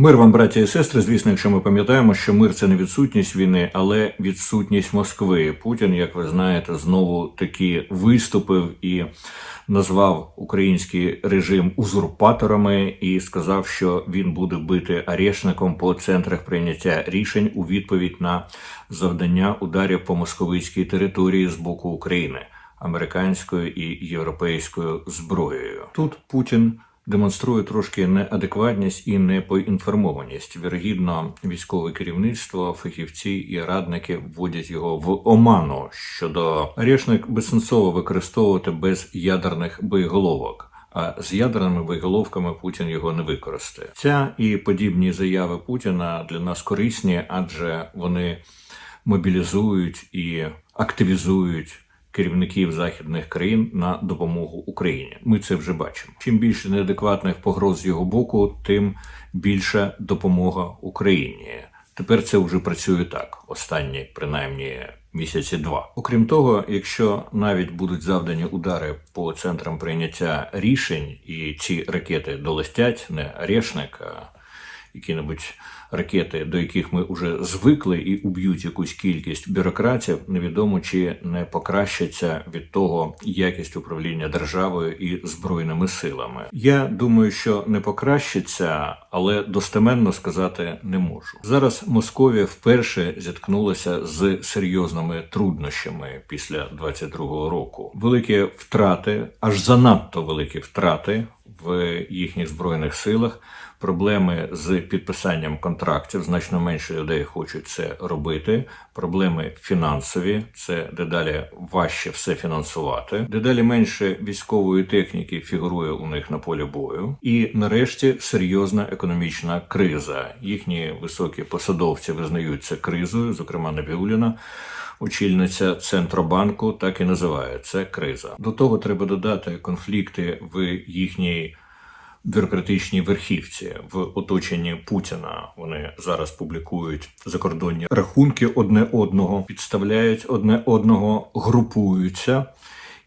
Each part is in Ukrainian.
Мир вам, браття і сестри. Звісно, якщо ми пам'ятаємо, що мир це не відсутність війни, але відсутність Москви. Путін, як ви знаєте, знову таки виступив і назвав український режим узурпаторами і сказав, що він буде бити арешником по центрах прийняття рішень у відповідь на завдання ударів по московицькій території з боку України американською і європейською зброєю. Тут Путін демонструє трошки неадекватність і непоінформованість. Вірогідно, військове керівництво, фахівці і радники вводять його в оману щодо Орешник безсенсово використовувати без ядерних боєголовок. А з ядерними боєголовками Путін його не використає. Ця і подібні заяви Путіна для нас корисні, адже вони мобілізують і активізують керівників західних країн на допомогу Україні. Ми це вже бачимо. Чим більше неадекватних погроз з його боку, тим більша допомога Україні. Тепер це вже працює так, останні принаймні місяці два. Окрім того, якщо навіть будуть завдані удари по центрам прийняття рішень, і ці ракети долетять, не Орешник, а які-небудь ракети, до яких ми вже звикли і уб'ють якусь кількість бюрократів, невідомо чи не покращиться від того якість управління державою і збройними силами. Я думаю, що не покращиться, але достеменно сказати не можу. Зараз Московія вперше зіткнулася з серйозними труднощами після 22-го року. Великі втрати, аж занадто великі втрати в їхніх збройних силах. Проблеми з підписанням контрактів значно менше людей хочуть це робити. Проблеми фінансові це дедалі важче все фінансувати. Дедалі менше військової техніки фігурує у них на полі бою. І нарешті серйозна економічна криза. Їхні високі посадовці визнають це кризою, зокрема Набіуліна. Очільниця центробанку так і називає це криза. До того треба додати конфлікти в їхній бюрократичній верхівці в оточенні Путіна. Вони зараз публікують закордонні рахунки одне одного, підставляють одне одного, групуються.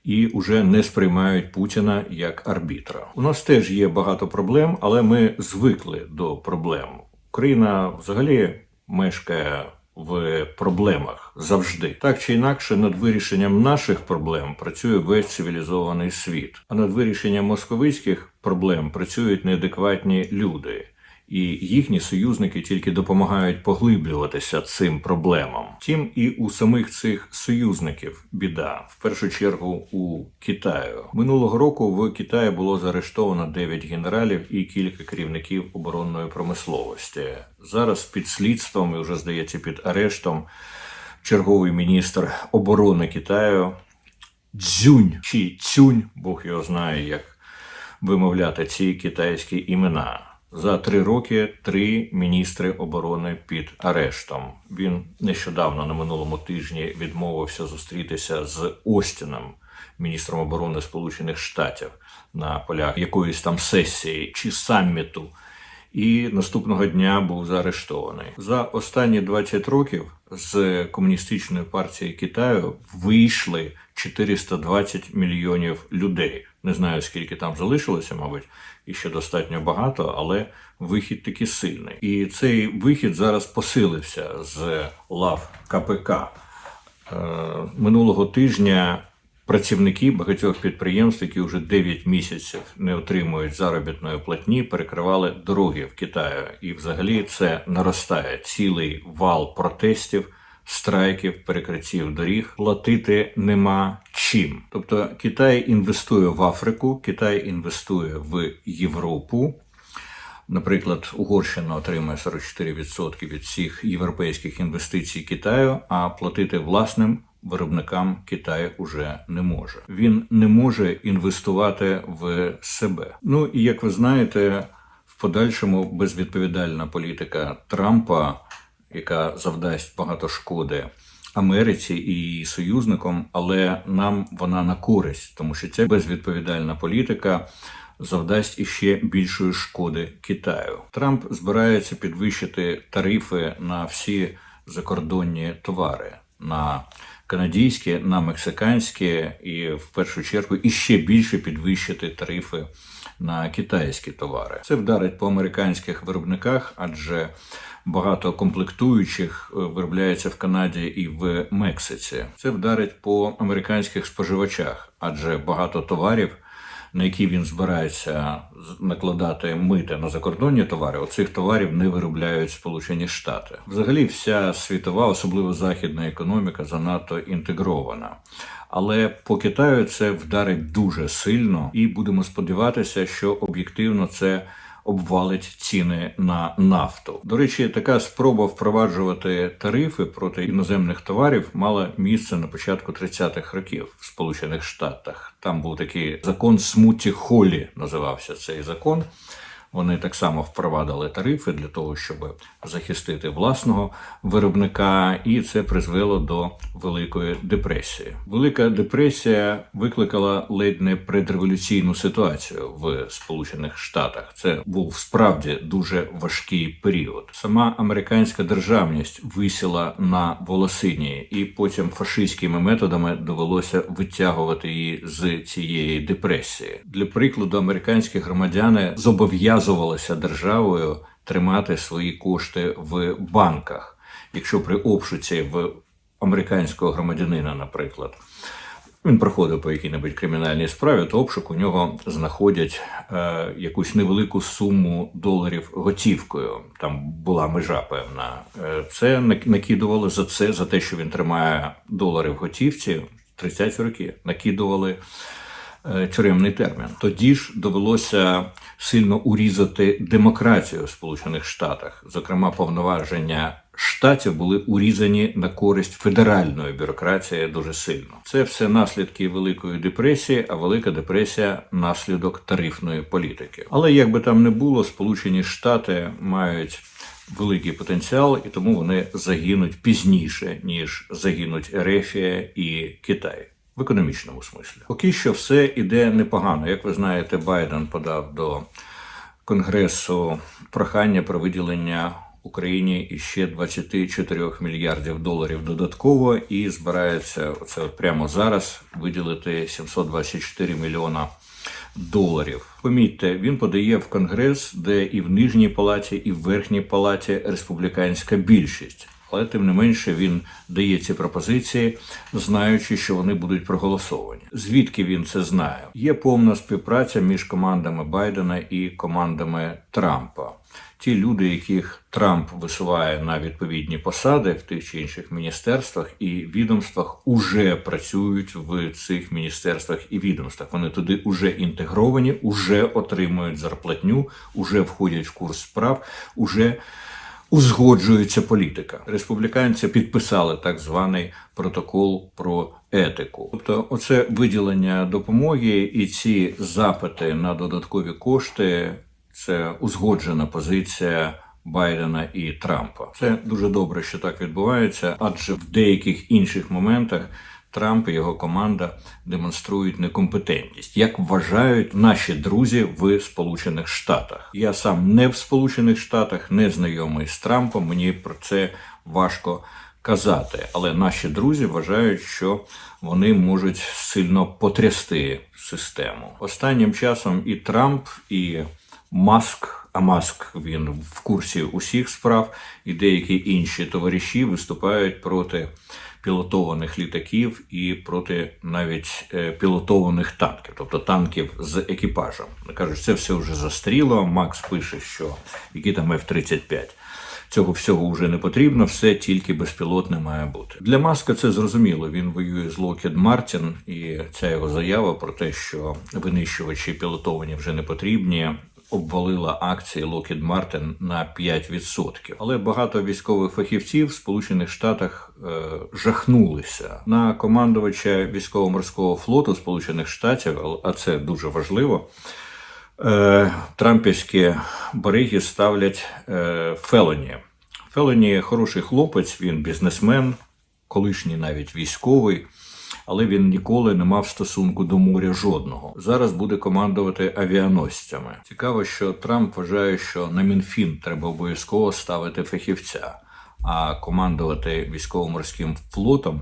І вже не сприймають Путіна як арбітра. У нас теж є багато проблем, але ми звикли до проблем. Україна взагалі мешкає в проблемах завжди. Так чи інакше, над вирішенням наших проблем працює весь цивілізований світ, а над вирішенням московицьких проблем працюють неадекватні люди. І їхні союзники тільки допомагають поглиблюватися цим проблемам. Втім, і у самих цих союзників біда, в першу чергу у Китаю. Минулого року в Китаї було заарештовано 9 генералів і кілька керівників оборонної промисловості. Зараз під слідством і вже здається під арештом черговий міністр оборони Китаю Цзюнь чи Цюнь, Бог його знає, як вимовляти ці китайські імена. За три роки три міністри оборони під арештом. Він нещодавно на минулому тижні відмовився зустрітися з Остіном, міністром оборони Сполучених Штатів, на полях якоїсь там сесії чи саміту. І наступного дня був заарештований за останні 20 років з комуністичної партії Китаю вийшли 420 мільйонів людей. Не знаю скільки там залишилося, мабуть, і ще достатньо багато, але вихід таки сильний. І цей вихід зараз посилився з лав КПК. Е, минулого тижня працівники багатьох підприємств, які вже 9 місяців не отримують заробітної платні, перекривали дороги в Китаю. І взагалі це наростає цілий вал протестів страйків, перекриттів доріг платити нема чим. Тобто Китай інвестує в Африку, Китай інвестує в Європу. Наприклад, Угорщина отримує 44% від всіх європейських інвестицій Китаю, а платити власним виробникам Китай уже не може. Він не може інвестувати в себе. Ну і як ви знаєте, в подальшому безвідповідальна політика Трампа яка завдасть багато шкоди Америці і її союзникам, але нам вона на користь, тому що ця безвідповідальна політика завдасть іще більшої шкоди Китаю. Трамп збирається підвищити тарифи на всі закордонні товари. на канадські на мексиканські, і в першу чергу і ще більше підвищити тарифи на китайські товари. Це вдарить по американських виробниках, адже багато комплектуючих е, виробляється в Канаді і в Мексиці. Це вдарить по американських споживачах, адже багато товарів. На які він збирається накладати мити на закордонні товари, оцих товарів не виробляють Сполучені Штати. Взагалі, вся світова, особливо західна економіка, занадто інтегрована. Але по Китаю це вдарить дуже сильно, і будемо сподіватися, що об'єктивно це обвалить ціни на нафту. До речі, така спроба впроваджувати тарифи проти іноземних товарів мала місце на початку 30-х років в Сполучених Штатах. Там був такий закон Смуті Холі, називався цей закон. Вони так само впровадили тарифи для того, щоб захистити власного виробника, і це призвело до Великої депресії. Велика депресія викликала ледь не предреволюційну ситуацію в Сполучених Штатах. Це був справді дуже важкий період. Сама американська державність висіла на волосині, і потім фашистськими методами довелося витягувати її з цієї депресії. Для прикладу, американські громадяни зобов'язувалися державою тримати свої кошти в банках. Якщо при обшуці в американського громадянина, наприклад, він проходив по якій-небудь кримінальній справі, то обшук у нього знаходять е, якусь невелику суму доларів готівкою. Там була межа певна. Е, це накидували за це, за те, що він тримає долари в готівці. 30 роки накидували тюремний термін. Тоді ж довелося сильно урізати демократію в Сполучених Штатах. Зокрема, повноваження штатів були урізані на користь федеральної бюрократії дуже сильно. Це все наслідки Великої депресії, а Велика депресія наслідок тарифної політики. Але як би там не було, Сполучені Штати мають великий потенціал, і тому вони загинуть пізніше, ніж загинуть Ерефія і Китай. Економічному смислі. Поки що все іде непогано. Як ви знаєте, Байден подав до Конгресу прохання про виділення Україні іще 24 мільярдів доларів додатково і збирається от прямо зараз виділити 724 мільйона доларів. Помітьте, він подає в Конгрес, де і в нижній палаті, і в верхній палаті республіканська більшість. Але тим не менше він дає ці пропозиції, знаючи, що вони будуть проголосовані. Звідки він це знає? Є повна співпраця між командами Байдена і командами Трампа. Ті люди, яких Трамп висуває на відповідні посади в тих чи інших міністерствах і відомствах, уже працюють в цих міністерствах і відомствах. Вони туди уже інтегровані, уже отримують зарплатню, уже входять в курс справ, уже узгоджується політика. Республіканці підписали так званий протокол про етику. Тобто, оце виділення допомоги і ці запити на додаткові кошти це узгоджена позиція. Байдена і Трампа це дуже добре, що так відбувається, адже в деяких інших моментах Трамп і його команда демонструють некомпетентність, як вважають наші друзі в Сполучених Штатах. Я сам не в Сполучених Штатах, не знайомий з Трампом. Мені про це важко казати. Але наші друзі вважають, що вони можуть сильно потрясти систему. Останнім часом і Трамп, і Маск. А Маск він в курсі усіх справ, і деякі інші товариші виступають проти пілотованих літаків і проти навіть е, пілотованих танків, тобто танків з екіпажем. Кажуть, це все вже застріло. Макс пише, що які там F-35. Цього всього вже не потрібно, все тільки безпілотне має бути. Для Маска це зрозуміло. Він воює з Lockheed Martin, і ця його заява про те, що винищувачі пілотовані вже не потрібні, обвалила акції Lockheed Martin на 5%. Але багато військових фахівців в Сполучених Штатах е, жахнулися на командувача військово-морського флоту Сполучених Штатів, а це дуже важливо. Е, Трампівські бариги ставлять е, Фелоні. Фелоні хороший хлопець, він бізнесмен, колишній навіть військовий, але він ніколи не мав стосунку до моря жодного. Зараз буде командувати авіаносцями. Цікаво, що Трамп вважає, що на Мінфін треба обов'язково ставити фахівця, а командувати військово-морським флотом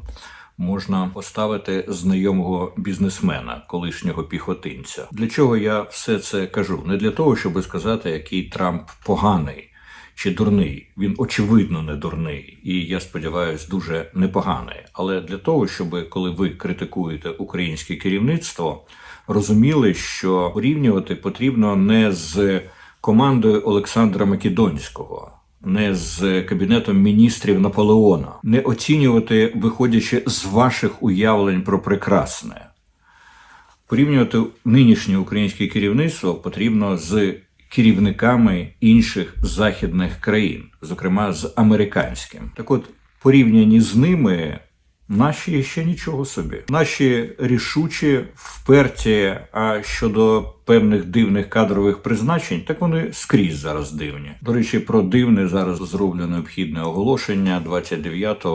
можна поставити знайомого бізнесмена, колишнього піхотинця. Для чого я все це кажу? Не для того, щоб сказати, який Трамп поганий. Чи дурний, він очевидно не дурний, і я сподіваюся, дуже непоганий. Але для того, щоб коли ви критикуєте українське керівництво, розуміли, що порівнювати потрібно не з командою Олександра Македонського, не з кабінетом міністрів Наполеона, не оцінювати, виходячи з ваших уявлень про прекрасне. Порівнювати нинішнє українське керівництво потрібно з керівниками інших західних країн, зокрема з американським. Так от, порівнянні з ними. Наші ще нічого собі. Наші рішучі, вперті. А щодо певних дивних кадрових призначень, так вони скрізь зараз дивні. До речі, про дивне зараз зроблено необхідне оголошення. 29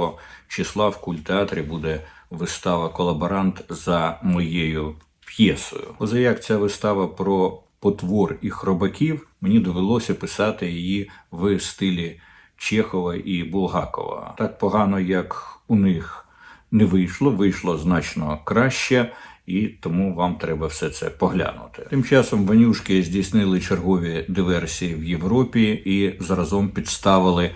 числа в культеатрі буде вистава Колаборант за моєю п'єсою. Позаяк ця вистава про потвор і хробаків, мені довелося писати її в стилі Чехова і Булгакова. Так погано, як у них не вийшло, вийшло значно краще. І тому вам треба все це поглянути. Тим часом ванюшки здійснили чергові диверсії в Європі і заразом підставили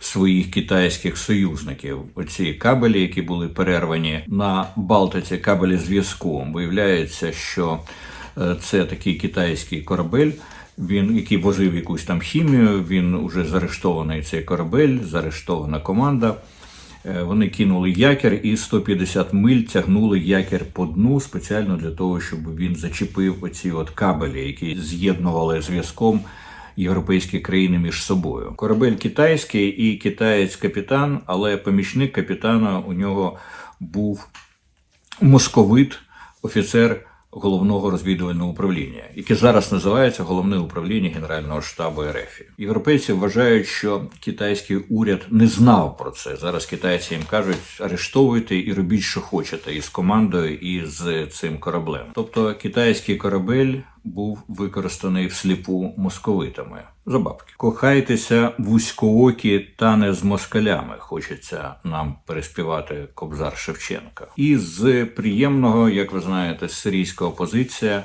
своїх китайських союзників. Оці кабелі, які були перервані на Балтиці, кабелі зв'язку. Виявляється, що це такий китайський корабель. Він, який возив якусь там хімію, він уже заарештований цей корабель, заарештована команда. Е, Вони кинули якір і 150 миль тягнули якір по дну спеціально для того, щоб він зачепив оці от кабелі, які з'єднували зв'язком європейські країни між собою. Корабель китайський і китаєць капітан, але помічник капітана у нього був московит, офіцер головного розвідувального управління, яке зараз називається головне управління Генерального штабу РФ. Європейці вважають, що китайський уряд не знав про це. Зараз китайці їм кажуть, арештовуйте і робіть, що хочете, із командою, і з цим кораблем. Тобто китайський корабель був використаний всліпу московитами. За бабки. Кохайтеся вузькоокі та не з москалями. Хочеться нам переспівати Кобзар Шевченка. І з приємного, як ви знаєте, сирійська опозиція.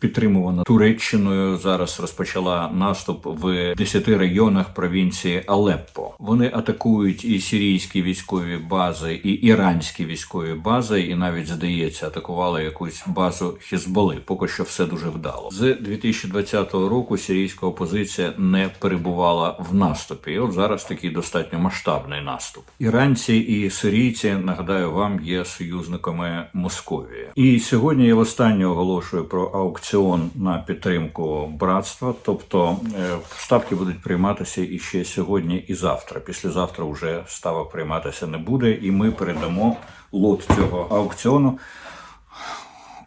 Підтримувана Туреччиною зараз розпочала наступ в 10 районах провінції Алеппо. Вони атакують і сирійські військові бази, і іранські військові бази, і навіть здається, атакували якусь базу Хізболи. Поки що все дуже вдало. З 2020 року сирійська опозиція не перебувала в наступі. І от зараз такий достатньо масштабний наступ. Іранці і сирійці, нагадаю вам, є союзниками Московії. І сьогодні я востаннє оголошую про аукціон на підтримку братства. Тобто е, ставки будуть прийматися і ще сьогодні, і завтра. Післязавтра вже ставок прийматися не буде, і ми передамо лот цього аукціону.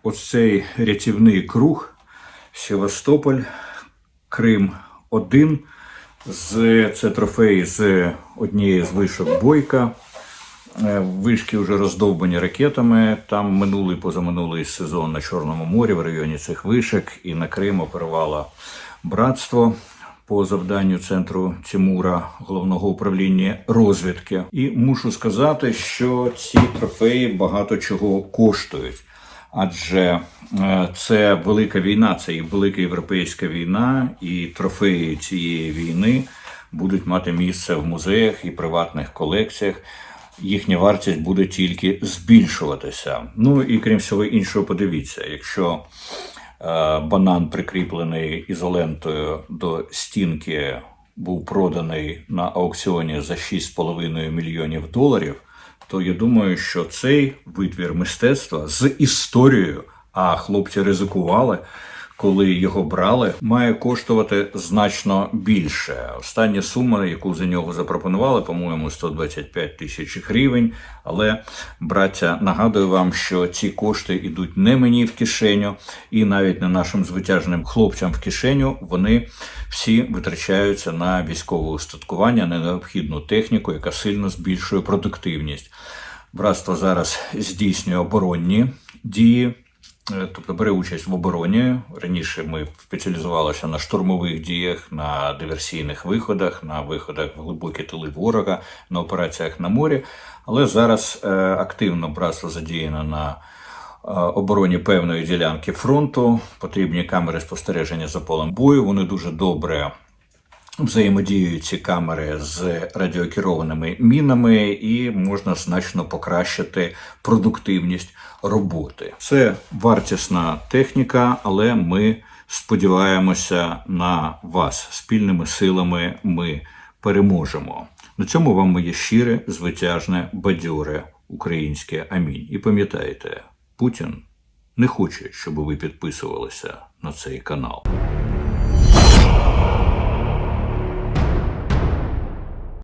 Ось цей рятівний круг Севастополь, Крим 1 з це трофей з однієї з вишок бойка. Е, Вишки вже роздовбані ракетами. Там минулий позаминулий сезон на Чорному морі в районі цих вишок і на Крим оперувало братство по завданню центру Тимура головного управління розвідки. І мушу сказати, що ці трофеї багато чого коштують. Адже е, це велика війна, це і велика європейська війна, і трофеї цієї війни будуть мати місце в музеях і приватних колекціях. Їхня вартість буде тільки збільшуватися. Ну і крім всього іншого, подивіться, якщо е, банан прикріплений ізолентою до стінки був проданий на аукціоні за 6,5 мільйонів доларів, то я думаю, що цей витвір мистецтва з історією, а хлопці ризикували. Коли його брали, має коштувати значно більше. Остання сума, яку за нього запропонували, по-моєму, 125 тисяч гривень. Але браття, нагадую вам, що ці кошти йдуть не мені в кишеню, і навіть не нашим звитяжним хлопцям в кишеню. Вони всі витрачаються на військове устаткування, на необхідну техніку, яка сильно збільшує продуктивність. Братство зараз здійснює оборонні дії. Е, Тобто бере участь в обороні. Раніше ми спеціалізувалися на штурмових діях, на диверсійних виходах, на виходах в глибокі тили ворога, на операціях на морі. Але зараз е, активно братство задіяно на е, обороні певної ділянки фронту. Потрібні камери спостереження за полем бою. Вони дуже добре взаємодіють ці камери з радіокерованими мінами, і можна значно покращити продуктивність роботи. Це вартісна техніка, але ми сподіваємося на вас. Спільними силами ми переможемо. На цьому вам моє щире, звитяжне, бадьоре українське амінь. І пам'ятайте, Путін не хоче, щоб ви підписувалися на цей канал.